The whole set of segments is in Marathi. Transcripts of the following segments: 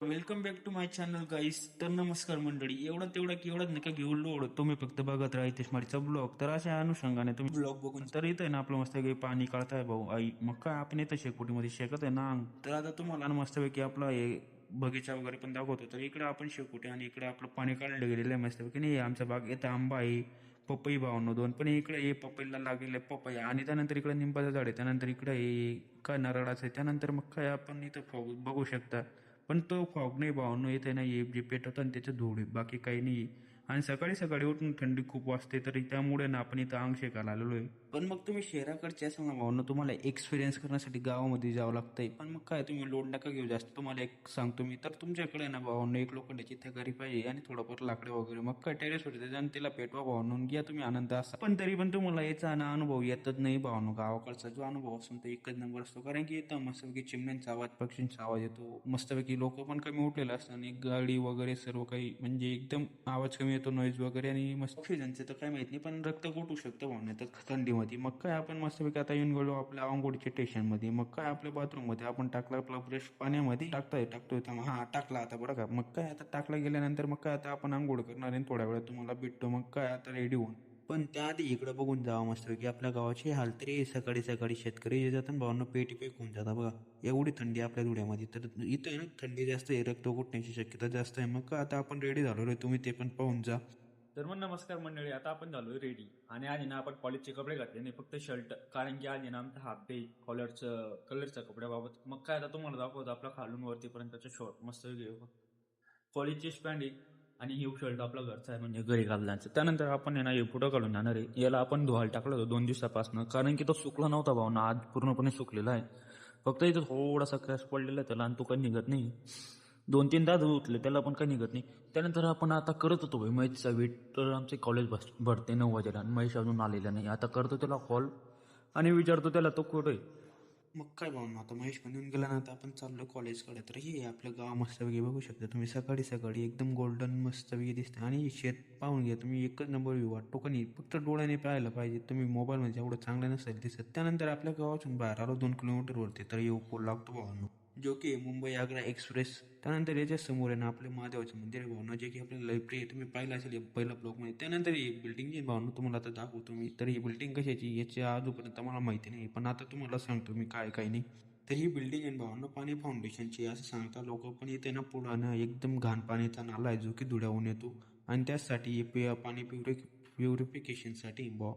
Welcome back to my channel guys तर नमस्कार मंडळी. एवढा तेवढा की एवढाच नका घेऊ लोड तुम्ही फक्त बघत राहा इथे माडीचा ब्लॉग तर अशा अनुषंगाने तुम्ही ब्लॉग बघून तर इथं ना आपलं मस्त काही पाणी काढताय भाऊ. आई मग काय आपण येतं शेकोटीमध्ये शेकत आहे ना? तर आता तुम्हाला ना मस्तपैकी आपला हे बगीचा वगैरे पण दाखवतो. तर इकडे आपण शेकोटी आणि इकडे आपलं पाणी काढलं गेलेलं आहे मस्तपैकी. नाही आमचा बाग येतं आंबा आहे पपई भावनो दोन. पण इकडे हे पपईला लागलेले पपई. आणि त्यानंतर इकडे निंबाचं झाड आहे. त्यानंतर इकडे हे काय नारळाचं आहे. त्यानंतर मग काय आपण इथं बघू शकता. पण तो फॉग नाही भावनो येते येप हे जे पेटवतं आणि त्याचं धूळ बाकी काही नाही. आणि सकाळी सकाळी उठून थंडी खूप वाजते तरी त्यामुळे ना आपण इथं अंग शेकायला आलेलो आहे. पण मग तुम्ही शहराकडचे असाल ना भावनो तुम्हाला एक्सपिरियन्स करण्यासाठी गावामध्ये जावं लागतंय. पण मग काय तुम्ही लोड नका घेऊ जास्त. तुम्हाला एक सांगतो मी तर तुमच्याकडे ना भावनो एक लोखंडाची त्या घरी पाहिजे आणि थोडंफार लाकडे वगैरे. मग काय टेरेस होते आणि त्याला पेटवा भावनून घ्या तुम्ही आनंद असा. पण तरी पण तुम्हाला याचा ना अनुभव येतच नाही भावनो गावाकडचा जो अनुभव असतो तो एकच नंबर असतो. कारण की इथं मस्तपैकी चिमण्यांचा आवाज पक्षींचा आवाज येतो. मस्तपैकी लोक पण कमी उठलेला असतात आणि गाडी वगैरे सर्व काही म्हणजे एकदम आवाज कमी येतो नॉईज वगैरे आणि मस्त ऑक्सिजनचे तर काय माहीत नाही पण रक्त गोठू शकतं नाही तर थंडीमध्ये. मग काय आपण मस्तपैकी आता येऊन गेलो आपल्या आंघोळीच्या स्टेशनमध्ये मग काय आपल्या बाथरूममध्ये आपण टाकला आपला ब्रश पाण्यामध्ये. टाकताय टाकतोय हा टाकला आता बरं का. मग काय आता टाकला गेल्यानंतर मग काय आता आपण आंघोळ करणार आहे थोड्या वेळात तुम्हाला भेटतो. मग काय आता रेडी होऊन? पण त्याआधी इकडं बघून जावं मस्त की आपल्या गावाची हाल तरी सकाळी सकाळी शेतकरी जे जातात भावांना पेटी पेक होऊन जातात बघा. एवढी थंडी आपल्या धुळ्यामध्ये. तर इथं आहे ना थंडी जास्त आहे रक्त उठण्याची शक्यता जास्त आहे. मग का आता आपण रेडी झालो रे तुम्ही ते पण पाहून जा. तर मग नमस्कार मंडळी आता आपण झालो रेडी आणि आज ना आपण कॉलेजचे कपडे घातले नाही फक्त शर्ट कारण की आज ना आमचा हाफ डे कॉलरचं कलरच्या कपड्याबाबत. मग काय आता तुम्हाला दाखवतो आपला खालून वरतीपर्यंतचा शॉर्ट मस्त घेऊ कॉलेजची स्पॅन्ड आणि हे शर्ट आपला घरचा आहे म्हणजे घरी घालण्याचं त्यानंतर आपण आहे ना हे फोटो काढून जाणार आहे. याला आपण धुवायला टाकलं होतं दोन दिवसापासून. कारण की तो सुकला नव्हता भाऊ ना आज पूर्णपणे सुकलेला आहे. फक्त इथं थोडासा क्रॅश पडलेला आहे त्याला आणि तो काही निघत नाही. दोन तीन तास उठले त्याला पण काही निघत नाही. त्यानंतर आपण आता करत होतो भाई महेशचा वेट. तर आमचे कॉलेज बस भरते नऊ वाजेला आणि महेश अजून आलेला नाही. आता करतो त्याला कॉल आणि विचारतो त्याला तो कुठं आहे. मग काय भाऊ आता महेश म्हणून येऊन गेला ना आता आपण चाललो कॉलेजकडे तर हे आपलं गाव मस्तपैकी बघू शकता तुम्ही. सकाळी सकाळी एकदम गोल्डन मस्तपैकी दिसतं आणि शेत पाहून घ्या तुम्ही एकच नंबर व्ह्यू वाटतो का नाही फक्त डोळ्याने पाहायला पाहिजे. तुम्ही मोबाईलमध्ये एवढं चांगलं नसेल दिसत त्यानंतर आपल्या गावातून बाहेर आलो दोन किलोमीटरवरती तर येऊ लागतो भावांनो. जो की मुंबई आग्रा एक्सप्रेस त्यानंतर याच्या समोर आहे ना आपले महादेवाचं मंदिर आहे भावना जे की आपल्याला लय आहे. तुम्ही पाहिलं असेल पहिला ब्लॉकमध्ये त्यानंतर ही बिल्डिंग जी भावना तुम्हाला आता दाखवतो मी. तर ही बिल्डिंग कशाची याच्या आजूपर्यंत मला माहिती नाही. पण आता तुम्हाला सांगतो मी काय काय नाही. तर ही बिल्डिंग आहे भावना पाणी फाउंडेशनची असं सांगता लोक. पण इथे ना पुढं एकदम घाण पाण्याचा नाला आहे जो की धुळ्याहून येतो. आणि त्याचसाठी पाणी प्युरि प्युरिफिकेशनसाठी बॉ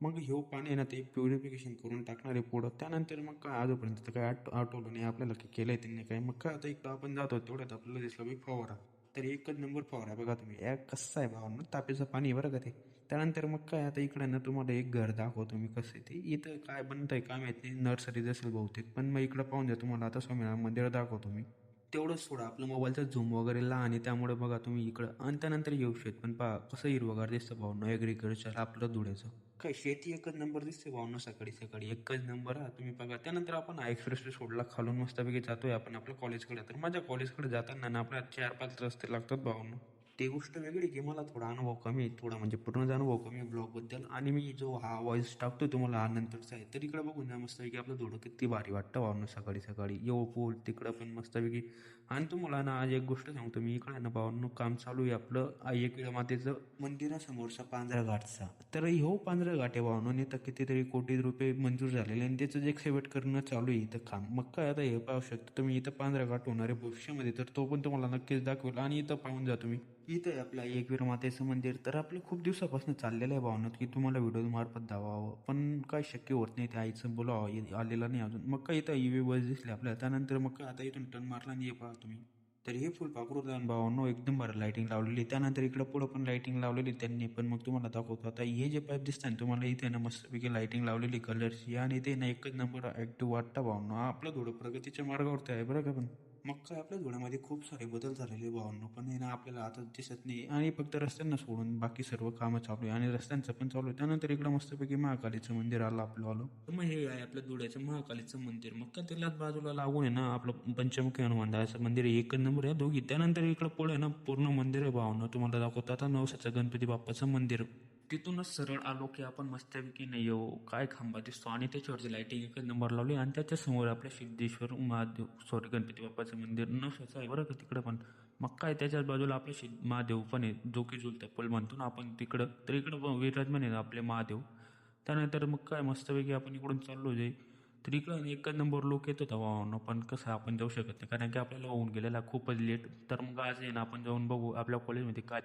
मग ह्यो पाणी आहे ना ते प्युरिफिकेशन करून टाकणार आहे पुढं त्यानंतर मग काय आजोपर्यंत तर काय आठ आठवलं नाही आपल्याला की केलं आहे त्यांनी काय? मग काय आता इकडं आपण जातो तेवढ्यात आपल्याला दिसलं बी फवारा. तर एकच नंबर फवारा बघा तुम्ही. या कसं आहे भावना? तापीचं पाणी आहे बरं का ते. त्यानंतर मग काय आता इकडे ना तुम्हाला एक घर दाखवतो मी कसं आहे ते. इथं काय बनतंय काय माहीत नाही. नर्सरीज असेल बहुतेक. पण मग इकडं पाहून द्या तुम्हाला. आता स्वामीनारायण मंदिर दाखवतो मी. तेवढंच सोडा. आपलं मोबाईलचा झूम वगैरे लहान आहे त्यामुळे बघा तुम्ही इकडं आणि त्यानंतर येऊ शेत पण पहा कसं हिरवगार दिसतं भावना. ॲग्रिकल्चर आपलं धुळ्याचं. काय शेती एकच नंबर दिसते भावना सकाळी सकाळी. एकच नंबर हा. तुम्ही बघा. त्यानंतर आपण एक्सप्रेस सोडला. खालून मस्तपैकी जातोय आपण आपल्या कॉलेजकडे तर माझ्या कॉलेजकडे जाताना ना आपल्या चार पाच रस्ते लागतात भावना. ते गोष्ट वेगळी की मला थोडा अनुभव कमी आहे थोडा म्हणजे पूर्ण अनुभव कमी आहे ब्लॉगबद्दल आणि मी जो हा वॉइस टाकतो तुम्हाला हा नंतरचा आहे. तर इकडे बघून ना मस्तपैकी आपलं थोडं किती भारी वाटतं भावना सकाळी सकाळी येऊ पूल तिकडं पण मस्तपैकी आणि तुम्हाला ना आज एक गोष्ट सांगतो मी इकडे ना भावांनो काम चालू आहे आपलं. आई एकविरा मातेचं मंदिरासमोरचा पांढरा घाटचा. तर ह्यो पांढरा घाट आहे भावनो तर कितीतरी कोटी रुपये मंजूर झालेले आणि त्याचं जे एक्सिबिट करणं चालू आहे इथं काम. मग काय आता हे पाहू शकतो तुम्ही इथं पांढरा घाट होणार आहे भविष्यामध्ये. तर तो पण तुम्हाला नक्कीच दाखवेल. आणि इथं पाहून जा तुम्ही. इथं आहे आपलं एकवीर मातेचं मंदिर. तर आपलं खूप दिवसापासून चाललेलं आहे भावनात की तुम्हाला व्हिडिओ मार्फत दावावं. पण काय शक्य होत नाही ते आईचं बोलावं आलेलं नाही अजून. मग काय इथं ईव्ही बस दिसले आपल्याला. त्यानंतर मग काय आता इथून टर्न मारला आणि पहा तुम्ही. तर हे फुल पाखरूदान भावांनो एकदम बरं लाईटिंग लावलेली. त्यानंतर इकडं पुढं पण लाईटिंग लावलेली त्यांनी पण. मग तुम्हाला दाखवतो आता. हे जे पाईप दिसतात ना तुम्हाला इथे ना मस्तपैकी लाईटिंग लावलेली कलरची आणि ते ना एकच नंबर ॲक्टिव्ह वाटतं भावनो. आपलं थोडं प्रगतीच्या मार्गावरती आहे बरं का पण. मग काय आपल्या धुळ्यामध्ये खूप सारे बदल झालेले भावांनो. पण हे ना आपल्याला आता दिसत नाही आणि फक्त रस्त्यांना सोडून बाकी सर्व कामं चालू आहे. आणि रस्त्यांचं पण चालू आहे. त्यानंतर इकडं मस्तपैकी महाकालीचं मंदिर आलं आपलं आलं. तर मग हे आहे आपल्या धुळ्याचं महाकालीचं मंदिर. मग का त्यालाच बाजूला लागून आहे ना आपलं पंचमुखी हनुमानदाचं मंदिर आहे. नंबर आहे दोघी. त्यानंतर इकडं पुढे ना पूर्ण मंदिर आहे भावना. तुम्हाला दाखवतो. आता नवसाचं गणपती बाप्पाचं मंदिर. तिथूनच सरळ आलो की आपण मस्तपैकी नाही येऊ. काय खांबा दिसतो? आणि त्याच्यावरती लाईटिंग एक नंबर लावली आणि त्याच्यासमोर आपल्या सिद्धेश्वर महादेव सॉरी गणपती बाप्पाचं मंदिर. नवसाचं आहे बरं का तिकडं पण. मग काय त्याच्याच बाजूला आपले शि महादेव पण आहे जो की झुलता पल म्हणतो ना आपण तिकडं तर इकडं विराजमान आहे आपले महादेव. त्यानंतर मग काय मस्तपैकी आपण इकडून चाललो जे. तर इकडं एकच नंबर लोक येत होता वाहन पण कसं आपण जाऊ शकत नाही. कारण की आपल्याला होऊन गेलेला खूपच लेट तर मग आज आहे ना आपण जाऊन बघू आपल्या कॉलेजमध्ये काय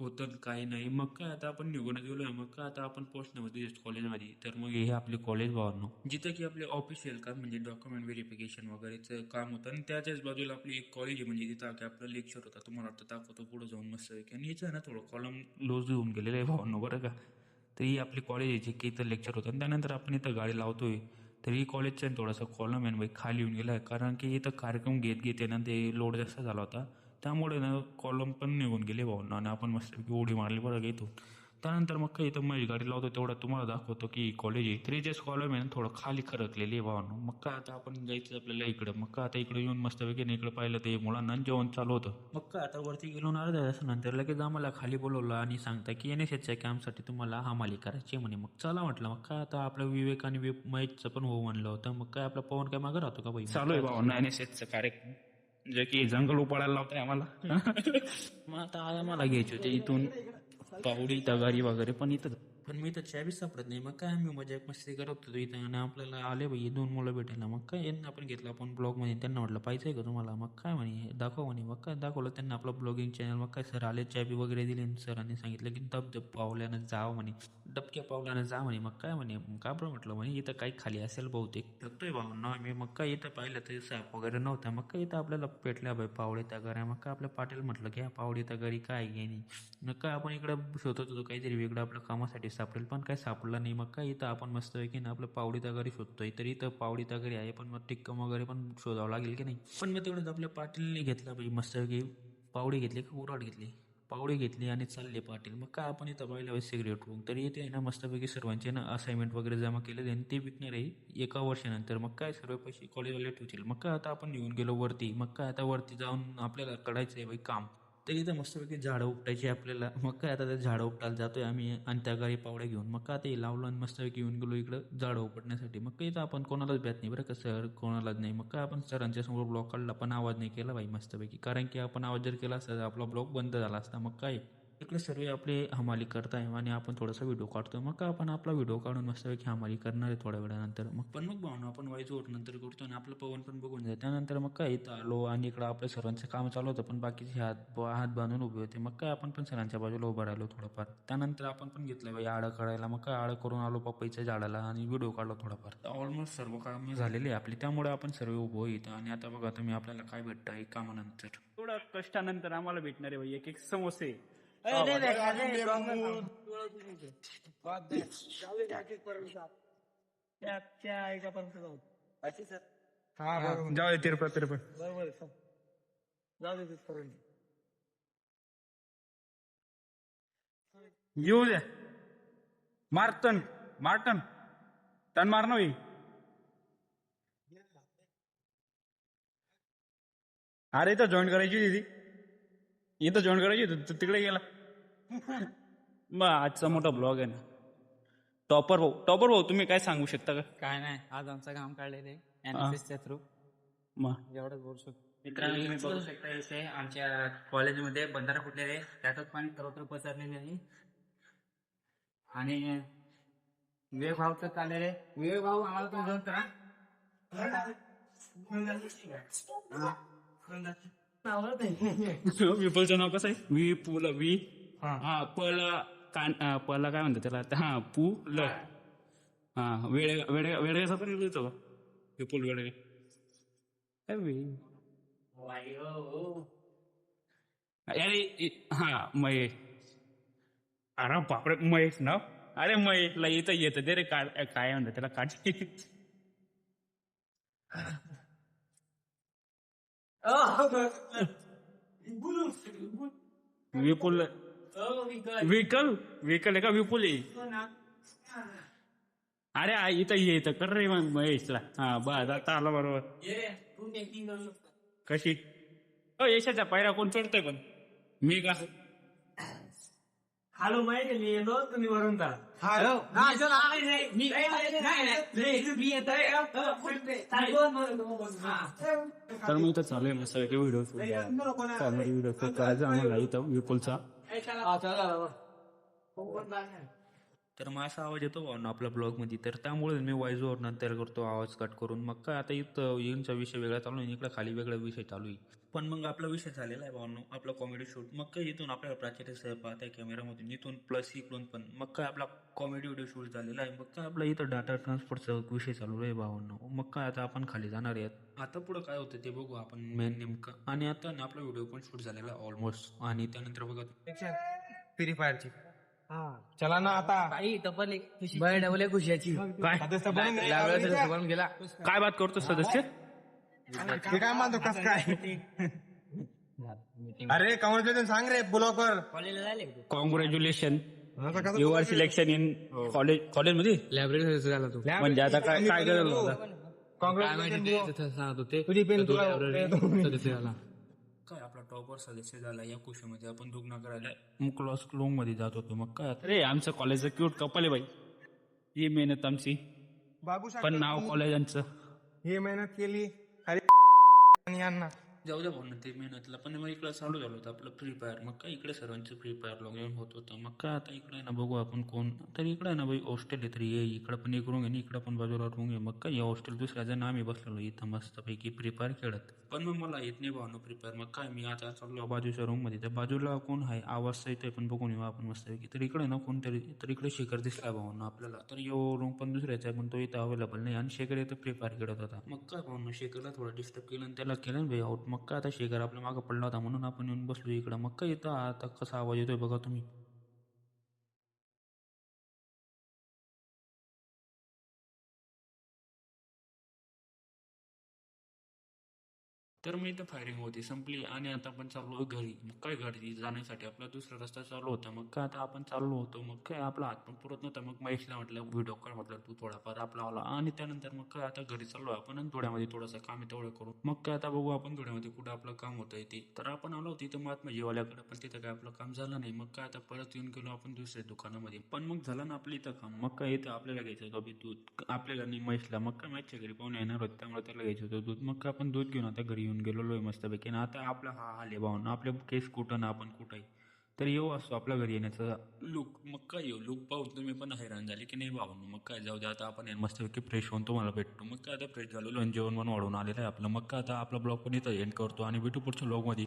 होतं काय नाही. मग काय आता आपण निघूनच आहे मग काय आता आपण पोहोचण्यामध्ये कॉलेजमध्ये तर मग हे आपले कॉलेज भावनो जिथं की आपले ऑफिशियल काम म्हणजे डॉक्युमेंट व्हेरिफिकेशन वगैरेचं काम होतं. आणि त्याच्याच बाजूला आपली एक कॉलेज आहे म्हणजे तिथं की आपलं लेक्चर होता. तुम्हाला वाटतं दाखवतो पुढे जाऊन मस्त आणि याचं आहे ना थोडं कॉलम लोज होऊन गेलेलं आहे भावनो बरं का? तर ही आपली कॉलेज आहे जे की इथं लेक्चर होतं. आणि त्यानंतर आपण इथं गाडी लावतोय. तर ही कॉलेजचा थोडासा कॉलम आहे बाई खाली येऊन गेला आहे. कारण की इथं कार्यक्रम घेत घेत येणं ना ते लोड जास्त झाला होता. त्यामुळे ना कॉलम पण निघून गेले भावना आणि आपण मस्त उडी मारली बरं घेतो त्यानंतर मग काही इथं माझी गाडी लावतो तेवढा तुम्हाला दाखवतो की कॉलेज आहे. तरी कॉलम आहे ना थोडं खाली खरकलेली आहे भावानं मग काय आता आपण जायचं आपल्याला इकडं. मग काय आता इकडे येऊन मस्तपैकी इकडे पाहिलं ते मुलांना जेवण चालू होतं. मग काय आता वरती गेलो ना अर्ध्या तासानंतर लगेच आम्हाला खाली बोलवलं आणि सांगता की एन एस एसच्या कॅम्पसाठी तुम्हाला हमाली करायची म्हणे. मग चला म्हटलं मग काय आता आपलं विवेक आणि महेशचं पण हो म्हणलं होतं. मग काय आपला पवन काय मागं राहतो का भाई चालू आहे भावना एन एस एसचा कार्यक्रम. जे की जंगल उपाडायला लावताय आम्हाला. मग आता आम्हाला घ्यायचे होते इथून. पावडी तगारी वगैरे पण इथं. पण मी तर चाबीच सापडत नाही मग काय आम्ही मजा मस्ती करत होतो इथं आणि आपल्याला आले बाई दोन मुलं भेटायला मग काय यांना आपण घेतलं आपण ब्लॉगमध्ये त्यांना म्हटलं पाहिजे का तुम्हाला मग काय म्हणे दाखव म्हणे मग काय दाखवलं त्यांना आपलं ब्लॉगिंग चॅनल मग काय सर आले चाबी वगैरे दिली सरांनी सांगितलं की दब दब पावल्यानं जावं म्हणे डबक्या पावल्यानं जा म्हणे मग काय म्हणे का बरं म्हटलं म्हणे इथं काही खाली असेल बहुतेक बघतोय भावना मी मग काय इथं पाहिलं तर साप वगैरे नव्हता मग काय इथं आपल्याला पेटल्या बाई पावडे त्या घरा मग काय आपल्या पाटील म्हटलं की पावळे पावडे त्या घरी काय घेणे मग काय आपण इकडं शोधत होतो काहीतरी वेगळं आपल्या कामासाठी सापडेल. पण काय सापडलं नाही. मग काय इथं आपण मस्त की ना आपलं पावडी तागारी शोधतोय. तर इथं पावडी तागारी आहे. पण मग टिक्कम वगैरे पण शोधावं लागेल की नाही? पण मग तेवढंच आपल्या पाटीलने घेतला पाहिजे मस्त की पावडी घेतली का उराड घेतली? पावडी घेतली आणि चालले पाटील. मग काय आपण इथं पाहिलं सिगरेट रूम तरी इथे आहे ना मस्तपैकी सर्वांचे ना असाइनमेंट वगैरे जमा केले आणि ते विकणार आहे एका वर्षानंतर. मग काय सर्व पैसे कॉलेजवाले ठेवतील? मग काय आता आपण निघून गेलो वरती? मग काय आता वरती जाऊन आपल्याला कळायचं आहे बाई काम? तर इथं मस्तपैकी झाडं उपटायची आपल्याला. मग काय आता ते झाडं उपटायला जातोय आम्ही आणि त्या गाडी पावड्या घेऊन. मग काय ते लावलं आणि मस्तपैकी येऊन गेलो इकडं झाडं उपटण्यासाठी. मग काही तर आपण कोणालाच भेट नाही बरं का सर? कोणालाच नाही. मग काय आपण सरांच्या समोर ब्लॉक काढला पण आवाज नाही केला बाई मस्तपैकी. कारण की आपण आवाज जर केला असता तर आपला ब्लॉक बंद झाला असता. मग काय? इकडे सर्व आपले हमाली करताय आणि आपण थोडासा व्हिडिओ काढतो मग का आपण आपला व्हिडिओ काढून मस्तपैकी हमाली करणार आहे थोड्या वेळानंतर. मग पण मग भावना आपण वाईज ओट नंतर करतो आणि आपलं पवन पण बघून जाईल. त्यानंतर मग काय इथं आलो आणि इकडं आपल्या सर्वांचं काम चालू होतं पण बाकीचे हात हात बांधून उभे होते. मग काय आपण पण सरांच्या बाजूला उभं राहिलो थोडंफार. त्यानंतर आपण पण घेतलं बाई आडं काढायला. मग काय आडं करून आलो पपईच्या झाडाला आणि व्हिडिओ काढला थोडाफार. ऑलमोस्ट सर्व काम झालेले आहे आपली. त्यामुळे आपण सर्व उभं येतं आणि आता बघा तुम्ही आपल्याला काय भेटतं आहे कामानंतर. थोडा कष्टानंतर आम्हाला भेटणार आहे भाई एक एक समोसे. जाऊ दे तिरपा तिरपा येऊ द्या मारतन मारटन तन मार ना भाई अरे इथं जॉईन करायची होती ती इथं जॉईन करायची होती तू तिकडे गेला मग आजचा मोठा ब्लॉग आहे ना. टॉपर भाऊ टॉपर भाऊ तुम्ही काय सांगू शकता का? काय नाही आज आमचं काम काढलेलं आहे एनएसएसच्या थ्रू मग? एवढंच बोलू शकतो. मित्रांनो, तुम्ही बघू शकता इथे आमच्या कॉलेजमध्ये बंधारा फुटलेले आहे त्यातच पाणी सर्वत्र पसरलेले आहे. आणि विवेक भाऊचं चाललेलं आहे विवेक भाऊ आम्हाला पण घेऊन करा विपुलचं नाव कसं आहे? विपुल वि हा. पल कान पला काय म्हणतात त्याला? हा पु ल. हा. वेळे वेळे वेळेचा पण का विपुल वेळे. काय वे अरे हा महेश अरे बापरे महेश ना? अरे महेशला इथं येतं दे रे काढ काय म्हणतात त्याला काढ विपुल विकल विकल आहे का विपुल अरे आ, इथं ये इथं. कर रे मग महेशला हा बस आता आला बरोबर. कशी? अ यशाचा पायरा कोण चढतोय पण. मी का? हॅलो माहिती मी येतो. तुम्ही वरून जा. हॅलो मी तर मी इथं चालू आहे मस्त व्हिडिओ व्हिडिओ करायचा. आम्हाला इथं विपुलचा Ê, sao là... À, trả lời rồi. Không quân vang này. तर मग असा आवाज येतो भावना आपल्या ब्लॉगमध्ये. तर त्यामुळे मी वॉइस ओव्हर नंतर करतो आवाज कट करून. मग काय आता इथं येऊनचा विषय वेगळा चालू आहे इकडे खाली वेगळा विषय चालू आहे. पण मग आपला विषय झालेला आहे भावनो आपला कॉमेडी शूट मग काय इथून आपल्याला प्राचार्य साहेब पाहताय कॅमेरामधून इथून प्लस इकडून पण. मग काय आपला कॉमेडी व्हिडिओ शूट झालेला आहे. मग काय आपला इथं डाटा ट्रान्सफरचा विषय चालू आहे भावांनो. मग काय आता आपण खाली जाणार आहेत आता पुढं काय होतं ते बघू आपण मेन नेमकं. आणि आता ना आपला व्हिडिओ पण शूट झालेला आहे ऑलमोस्ट आणि त्यानंतर बघा. फ्री फायरची चला ना आता. बरं डबल खुशाची काय? सदस्य बनून गेला. काय बात करतो सदस्य? काय मानतो कस काय? अरे कॉंग्रॅच्युलेशन सांग रे ब्लॉकर कॉलेजला congratulations you are selection in college कॉलेजमध्ये लायब्ररी झाला तू. म्हणजे आता काय काय गरज होता. सांगत होते. तुझी पेन तुला काय आपला टॉपर सदस्य झाला या कुशीमध्ये. आपण दुग्न करायला मग क्लॉस क्लोंगमध्ये जात होतो. मग काय अरे आमचं कॉलेजचं क्यूट कपल आहे बाई. ही मेहनत आमची. बाबू पण नाव कॉलेजांचं हे मेहनत केली. अरे आणि यांना. जाऊ द्या भाऊ ते मेहनतला. पण मग इकडे चालू झालं होतं आपलं फ्री फायर मग काय इकडे सर्वांचं फ्री फायर लॉग इन होत होतं. मग काय आता इकडे ना बघू आपण कोण. तर इकडे ना भाई हॉस्टेल आहे तरी ये इकडं पण एक रूम आहे इकडं पण बाजूला रूम आहे. मग काय या हॉस्टेल दुसऱ्याचं नाव आम्ही बसलेलो इथं मस्तपैकी फ्री फायर खेळत. पण मग मला येत नाही भावनो फ्री फायर मग काय मी आता चाललो बाजूच्या रूममध्ये. तर बाजूला कोण आहे? आवाज येतोय पण बघून येऊ आपण मस्तपैकी. तर इकडे ना कोणतरी तर इकडे शेखर दिसला भावना आपल्याला. तर यो रूम पण दुसऱ्याचा आहे पण तो इथं अवेलेबल नाही. आणि शेखर इथं फ्री फायर खेळत होता. मग काय भावना शेखरला थोडं डिस्टर्ब केलं आणि त्याला केलं भाई आउट मग काय आता शेखर आपल्या मागं पडला होता म्हणून आपण येऊन बसलो इकडं. मग काय आता कसा आवाज येतोय बघा तुम्ही. तर मी इथं फायरिंग होती संपली आणि आता आपण चाललो घरी. मग काय घरी जाण्यासाठी? आपला दुसरा रस्ता चालू होता. मग काय आता आपण चाललो होतो? मग काय आपला हात पण पुरत नव्हता. मग महेशला म्हटलं व्हिडिओ कॉल म्हटलं तू थोडाफार आपला आला. आणि त्यानंतर मग काय आता घरी चाललो आपण आणि थोड्यामध्ये थोडंसं काम आहे तेवढं करू मग काय आता बघू आपण थोड्यामध्ये कुठं आपलं काम होतं ते. तर आपण आलो तिथं महात्मा जीवाल्याकडे पण तिथं काय आपलं काम झालं नाही. मग काय आता परत येऊन गेलो आपण दुसऱ्या दुकानामध्ये. पण मग झालं ना आपलं इथं काम. मग काय इथं आपल्याला घ्यायचं होतं बी दूध. आपल्याला नाही महेशला. मग काय माहिती घरी पाहुणे येणार होते त्यामुळे त्याला घ्यायचं होतं दूध. मग काय आपण दूध घेऊन आता घरी येऊन गेलेलो आहे मस्तपैकी. ना आता आपला हा हाल आहे भावना आपले केस कुठं ना आपण कुठंही. तर येऊ असतो आपल्या घरी येण्याचा लुक मग काय येऊ? लुक पाहून तुम्ही पण हैराण झाले की नाही भाऊ मग काय? जाऊ दे आता आपण मस्तपैकी फ्रेश होऊन तुम्हाला भेटतो. मग काय? आता फ्रेश झालेलो आणि जेवण पण वाढवून आलेलं आहे आपलं. मग काय? आता आपला ब्लॉग पण इथं एंड करतो आणि भेटू पुढच्या ब्लॉगमध्ये